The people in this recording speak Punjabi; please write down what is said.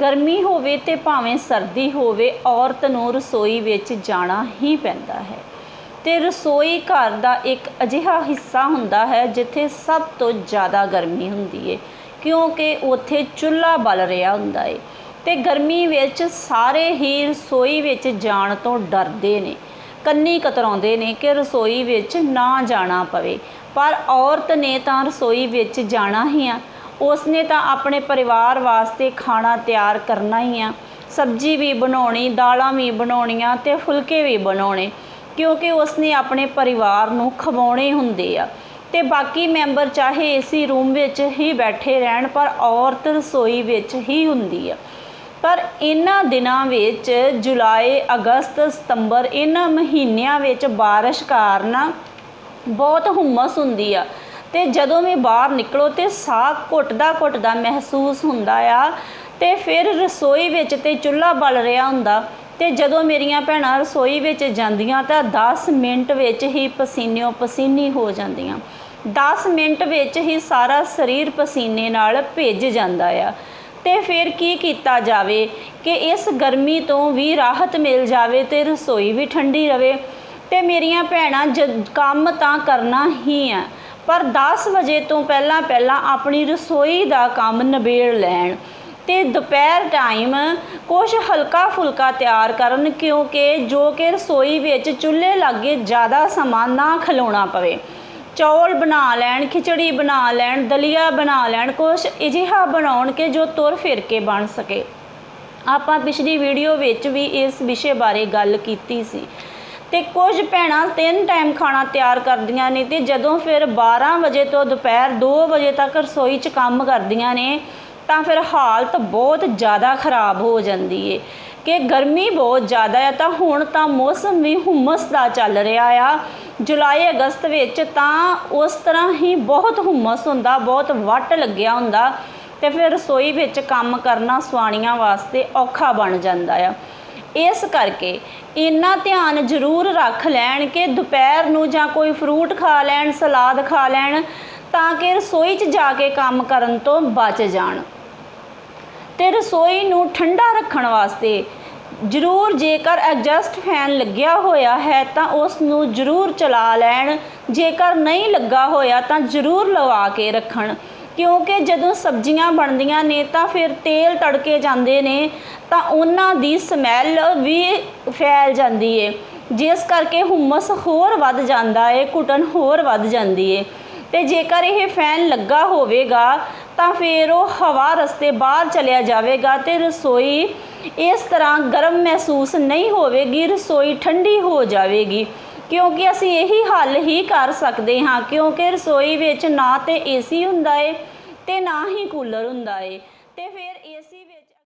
ਗਰਮੀ ਹੋਵੇ ਤੇ ਭਾਵੇਂ ਸਰਦੀ ਹੋਵੇ, ਔਰਤ ਨੂੰ ਰਸੋਈ ਵਿੱਚ ਜਾਣਾ ਹੀ ਪੈਂਦਾ ਹੈ। ਤੇ ਰਸੋਈ ਘਰ ਦਾ ਇੱਕ ਅਜਿਹਾ ਹਿੱਸਾ ਹੁੰਦਾ ਹੈ ਜਿੱਥੇ ਸਭ ਤੋਂ ਜ਼ਿਆਦਾ ਗਰਮੀ ਹੁੰਦੀ ਹੈ ਕਿਉਂਕਿ ਉੱਥੇ ਚੁੱਲ੍ਹਾ ਬਲ ਰਿਹਾ ਹੁੰਦਾ ਹੈ ਤੇ ਗਰਮੀ ਵਿੱਚ ਸਾਰੇ ਹੀ ਰਸੋਈ ਵਿੱਚ ਜਾਣ ਤੋਂ ਡਰਦੇ ਨੇ, ਕੰਨੀ ਕਤਰਾਉਂਦੇ ਨੇ ਕਿ ਰਸੋਈ ਵਿੱਚ ਨਾ ਜਾਣਾ ਪਵੇ। ਪਰ ਔਰਤ ਨੇ ਤਾਂ ਰਸੋਈ ਵਿੱਚ ਜਾਣਾ ਹੀ ਆ। ਉਸਨੇ ਤਾਂ ਆਪਣੇ ਪਰਿਵਾਰ ਵਾਸਤੇ ਖਾਣਾ ਤਿਆਰ ਕਰਨਾ ਹੀ ਆ। ਸਬਜ਼ੀ ਵੀ ਬਣਾਉਣੀ, ਦਾਲਾਂ ਵੀ ਬਣਾਉਣੀਆਂ ਤੇ ਫੁਲਕੇ ਵੀ ਬਣਾਉਣੇ, ਕਿਉਂਕਿ ਉਸਨੇ ਆਪਣੇ ਪਰਿਵਾਰ ਨੂੰ ਖਵਾਉਣੇ ਹੁੰਦੇ ਆ। ਤੇ ਬਾਕੀ ਮੈਂਬਰ ਚਾਹੇ ਏਸੀ ਰੂਮ ਵਿੱਚ ਹੀ ਬੈਠੇ ਰਹਿਣ, ਪਰ ਔਰਤ ਰਸੋਈ ਵਿੱਚ ਹੀ ਹੁੰਦੀ ਆ। ਪਰ ਇਹਨਾਂ ਦਿਨਾਂ ਵਿੱਚ ਜੁਲਾਈ, ਅਗਸਤ, ਸਤੰਬਰ ਇਹਨਾਂ ਮਹੀਨਿਆਂ ਵਿੱਚ ਬਾਰਿਸ਼ ਕਾਰਨ ਬਹੁਤ ਹੁਮਸ ਹੁੰਦੀ ਆ। ਤੇ ਜਦੋਂ ਵੀ ਬਾਹਰ ਨਿਕਲੋ ਤੇ ਸਾਹ ਘੁੱਟਦਾ ਘੁੱਟਦਾ ਮਹਿਸੂਸ ਹੁੰਦਾ ਆ ਤੇ ਫਿਰ ਰਸੋਈ ਵਿੱਚ ਤੇ ਚੁੱਲ੍ਹਾ ਬਲ ਰਿਹਾ ਹੁੰਦਾ ਤੇ ਜਦੋਂ ਮੇਰੀਆਂ ਭੈਣਾਂ ਰਸੋਈ ਵਿੱਚ ਜਾਂਦੀਆਂ ਤਾਂ 10 ਮਿੰਟ ਵਿੱਚ ਹੀ ਪਸੀਨਿਓ ਪਸੀਨੀ ਹੋ ਜਾਂਦੀਆਂ। 10 ਮਿੰਟ ਵਿੱਚ ਹੀ ਸਾਰਾ ਸਰੀਰ ਪਸੀਨੇ ਨਾਲ ਭਿੱਜ ਜਾਂਦਾ ਆ। ਤੇ ਫਿਰ ਕੀ ਕੀਤਾ ਜਾਵੇ ਕਿ ਇਸ ਗਰਮੀ ਤੋਂ ਵੀ ਰਾਹਤ ਮਿਲ ਜਾਵੇ ਤੇ ਰਸੋਈ ਵੀ ਠੰਡੀ ਰਵੇ। ਤੇ ਮੇਰੀਆਂ ਭੈਣਾਂ ਜ ਕੰਮ ਤਾਂ ਕਰਨਾ ਹੀ ਆ। ਪਰ 10 ਵਜੇ ਤੋਂ ਪਹਿਲਾਂ ਪਹਿਲਾਂ ਆਪਣੀ ਰਸੋਈ ਦਾ ਕੰਮ ਨਿਬੇੜ ਲੈਣ। ਤੇ ਦੁਪਹਿਰ ਟਾਈਮ ਕੁਝ ਹਲਕਾ ਫੁਲਕਾ ਤਿਆਰ ਕਰਨ ਕਿਉਂਕਿ ਜੋ ਕਿ ਰਸੋਈ ਵਿੱਚ ਚੁੱਲ੍ਹੇ ਲਾਗੇ ਜ਼ਿਆਦਾ ਸਮਾਂ ਨਾ ਖਲੋਣਾ ਪਵੇ। ਚੌਲ ਬਣਾ ਲੈਣ, ਖਿਚੜੀ ਬਣਾ ਲੈਣ, ਦਲੀਆ ਬਣਾ ਲੈਣ ਕੁਝ ਅਜਿਹਾ ਬਣਾਉਣ ਕਿ ਜੋ ਤੁਰ ਫਿਰ ਕੇ ਬਣ ਸਕੇ। ਆਪਾਂ ਪਿਛਲੀ ਵੀਡੀਓ ਵਿੱਚ ਵੀ ਇਸ ਵਿਸ਼ੇ ਬਾਰੇ ਗੱਲ ਕੀਤੀ ਸੀ। ਤੇ ਕੁਝ ਭੈਣਾਂ ਤਿੰਨ ਟਾਈਮ ਖਾਣਾ ਤਿਆਰ ਕਰਦੀਆਂ ਨੇ ਤੇ ਜਦੋਂ ਫਿਰ 12 ਵਜੇ ਤੋਂ ਦੁਪਹਿਰ 2 ਵਜੇ ਤੱਕ ਰਸੋਈ 'ਚ ਕੰਮ ਕਰਦੀਆਂ ਨੇ, ਤਾਂ ਫਿਰ ਹਾਲਤ ਬਹੁਤ ਜ਼ਿਆਦਾ ਖਰਾਬ ਹੋ ਜਾਂਦੀ ਏ। ਕਿ ਗਰਮੀ ਬਹੁਤ ਜ਼ਿਆਦਾ ਆ, ਤਾਂ ਹੁਣ ਤਾਂ ਮੌਸਮ ਵੀ ਹੁਮਸ ਦਾ ਚੱਲ ਰਿਹਾ ਆ। ਜੁਲਾਈ, ਅਗਸਤ ਵਿੱਚ ਤਾਂ ਉਸ ਤਰ੍ਹਾਂ ਹੀ ਬਹੁਤ ਹੁਮਸ ਹੁੰਦਾ, ਬਹੁਤ ਵੱਟ ਲੱਗਿਆ ਹੁੰਦਾ ਤੇ ਫਿਰ ਰਸੋਈ ਵਿੱਚ ਕੰਮ ਕਰਨਾ ਸਵਾਣੀਆਂ ਵਾਸਤੇ ਔਖਾ ਬਣ ਜਾਂਦਾ ਆ। ਇਸ ਕਰਕੇ ਇੰਨਾ ਧਿਆਨ ਜ਼ਰੂਰ ਰੱਖ ਲੈਣ ਕਿ ਦੁਪਹਿਰ ਨੂੰ ਜਾਂ ਕੋਈ ਫਰੂਟ ਖਾ ਲੈਣ ਸਲਾਦ ਖਾ ਲੈਣ, ਤਾਂ ਕਿ ਰਸੋਈ 'ਚ ਜਾ ਕੇ ਕੰਮ ਕਰਨ ਤੋਂ ਬਚ ਜਾਣ। ਤੇ ਰਸੋਈ ਨੂੰ ਠੰਡਾ ਰੱਖਣ ਵਾਸਤੇ ਜ਼ਰੂਰ ਜੇਕਰ ਐਗਜ਼ਸਟ ਫੈਨ ਲੱਗਿਆ ਹੋਇਆ ਹੈ ਤਾਂ ਉਸ ਨੂੰ ਜ਼ਰੂਰ ਚਲਾ ਲੈਣ। ਜੇਕਰ ਨਹੀਂ ਲੱਗਾ ਹੋਇਆ ਤਾਂ ਜ਼ਰੂਰ ਲਵਾ ਕੇ ਰੱਖਣ। ਕਿਉਂਕਿ ਜਦੋਂ ਸਬਜ਼ੀਆਂ ਬਣਦੀਆਂ ਨੇ ਤਾਂ ਫਿਰ ਤੇਲ ਤੜਕੇ ਜਾਂਦੇ ਨੇ, ਤਾਂ ਉਹਨਾਂ ਦੀ ਸਮੈਲ ਵੀ ਫੈਲ ਜਾਂਦੀ ਏ। ਜਿਸ ਕਰਕੇ ਹੁਮਸ ਹੋਰ ਵੱਧ ਜਾਂਦਾ ਏ, ਘੁਟਨ ਹੋਰ ਵੱਧ ਜਾਂਦੀ ਏ। ਤੇ ਜੇਕਰ ਇਹ ਫੈਨ ਲੱਗਾ ਹੋਵੇਗਾ, ਤਾਂ ਫਿਰ ਉਹ ਹਵਾ ਰਸਤੇ ਬਾਹਰ ਚਲਿਆ ਜਾਵੇਗਾ ਤੇ ਰਸੋਈ ਇਸ ਤਰ੍ਹਾਂ ਗਰਮ ਮਹਿਸੂਸ ਨਹੀਂ ਹੋਵੇਗੀ, ਰਸੋਈ ਠੰਡੀ ਹੋ ਜਾਵੇਗੀ। ਕਿਉਂਕਿ ਅਸੀਂ ਇਹੀ ਹੱਲ ਹੀ ਕਰ ਸਕਦੇ ਹਾਂ, ਕਿਉਂਕਿ ਰਸੋਈ ਵਿੱਚ ਨਾ ਤੇ ਏਸੀ ਹੁੰਦਾ ਏ ਤੇ ਨਾ ਹੀ ਕੂਲਰ ਹੁੰਦਾ ਏ। ਤੇ ਫਿਰ ਏਸੀ ਵਿੱਚ